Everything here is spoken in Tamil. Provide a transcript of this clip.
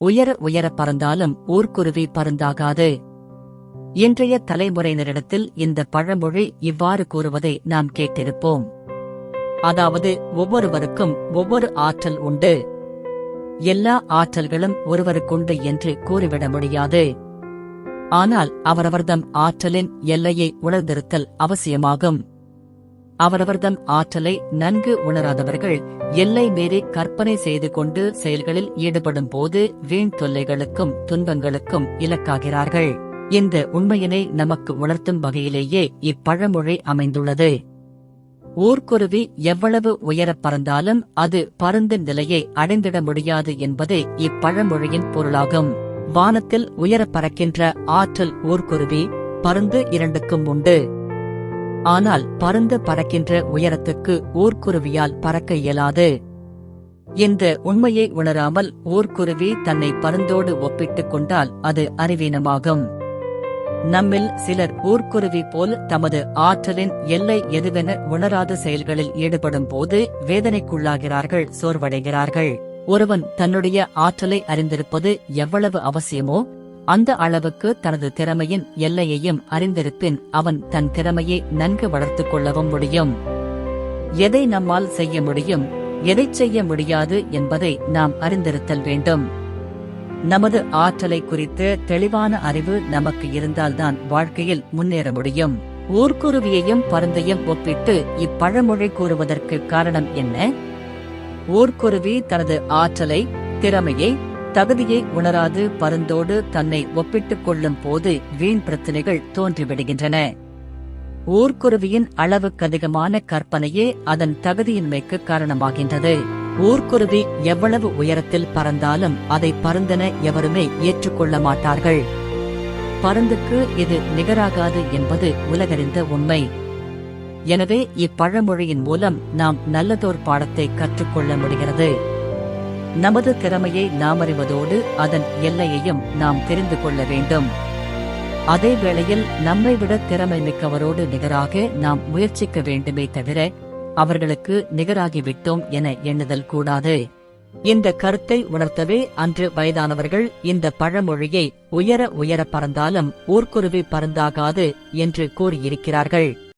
உயர உயர பறந்தாலும் ஊர்க்குருவி பருந்தாகாது. இன்றைய தலைமுறையினரிடத்தில் இந்த பழமொழி இவ்வாறு கூறுவதை நாம் கேட்டிருப்போம். அதாவது ஒவ்வொருவருக்கும் ஒவ்வொரு ஆற்றல் உண்டு. எல்லா ஆற்றல்களும் ஒருவருக்குண்டு என்று கூறிவிட முடியாது. ஆனால் அவரவர்தம் ஆற்றலின் எல்லையை உணர்ந்திருத்தல் அவசியமாகும். அவரவர்தம் ஆற்றலை நன்கு உணராதவர்கள் எல்லை மீறி கற்பனை செய்து கொண்டு செயல்களில் ஈடுபடும் போது வீண் தொல்லைகளுக்கும் துன்பங்களுக்கும் இலக்காகிறார்கள். இந்த உண்மையினை நமக்கு உணர்த்தும் வகையிலேயே இப்பழமொழி அமைந்துள்ளது. ஊர்க்குருவி எவ்வளவு உயரப் பறந்தாலும் அது பருந்தின் நிலையை அடைந்திட முடியாது என்பதே இப்பழமொழியின் பொருளாகும். வானத்தில் உயரப் பறக்கின்ற ஆற்றல் ஊர்க்குருவி பருந்து இரண்டுக்கும் உண்டு. ஆனால் பருந்து பறக்கின்ற உயரத்துக்கு ஊர்க்குருவியால் பறக்க இயலாது. என்ற உண்மையை உணராமல் ஊர்க்குருவி தன்னை பருந்தோடு ஒப்பிட்டுக் கொண்டால் அது அறிவீனமாகும். நம்மில் சிலர் ஊர்க்குருவி போல் தமது ஆற்றலின் எல்லை எதுவென உணராத செயல்களில் ஈடுபடும் போது வேதனைக்குள்ளாகிறார்கள் சோர்வடைகிறார்கள். ஒருவன் தன்னுடைய ஆற்றலை அறிந்திருப்பது எவ்வளவு அவசியமோ அந்த அளவுக்கு தனது திறமையின் எல்லையையும் அறிந்திருப்பின் அவன் தன் திறமையை நன்கு வளர்த்து கொள்ளவும் முடியும். எதை நம்மால் செய்ய முடியும் எதைச் செய்ய முடியாது என்பதை நாம் அறிந்திருத்தல் வேண்டும். நமது ஆற்றலை குறித்து தெளிவான அறிவு நமக்கு இருந்தால்தான் வாழ்க்கையில் முன்னேற முடியும். ஊர்க்குருவியையும் பருந்தையும் ஒப்பிட்டு இப்பழமொழி கூறுவதற்கு காரணம் என்ன? ஊர்க்குருவி தனது ஆற்றலை திறமையை தகுதியை உணராது பருந்தோடு தன்னை ஒப்பிட்டுக் கொள்ளும் போது வீண் பிரச்சனைகள் தோன்றிவிடுகின்றன. ஊர்க்குருவியின் அளவுக்கதிகமான கற்பனையே அதன் தகுதியின்மைக்கு காரணமாகின்றது. ஊர்க்குருவி எவ்வளவு உயரத்தில் பறந்தாலும் அதை பருந்தென எவருமே ஏற்றுக்கொள்ள மாட்டார்கள். பருந்துக்கு இது நிகராகாது என்பது உலகறிந்த உண்மை. எனவே இப்பழமொழியின் மூலம் நாம் நல்லதோர் பாடத்தை கற்றுக்கொள்ள முடிகிறது. நமது திறமையை நாம் அறிவதோடு அதன் எல்லையையும் நாம் தெரிந்து கொள்ள வேண்டும். அதே வேளையில் நம்மை விட திறமை மிக்கவரோடு நிகராக நாம் முயற்சிக்க வேண்டுமே தவிர அவர்களுக்கு நிகராகிவிட்டோம் என எண்ணுதல் கூடாது. இந்த கருத்தை உணர்த்தவே அன்று வயதானவர்கள் இந்த பழமொழியை உயர உயர பறந்தாலும் ஊர்க்குருவி பறந்தாகாது என்று கூறியிருக்கிறார்கள்.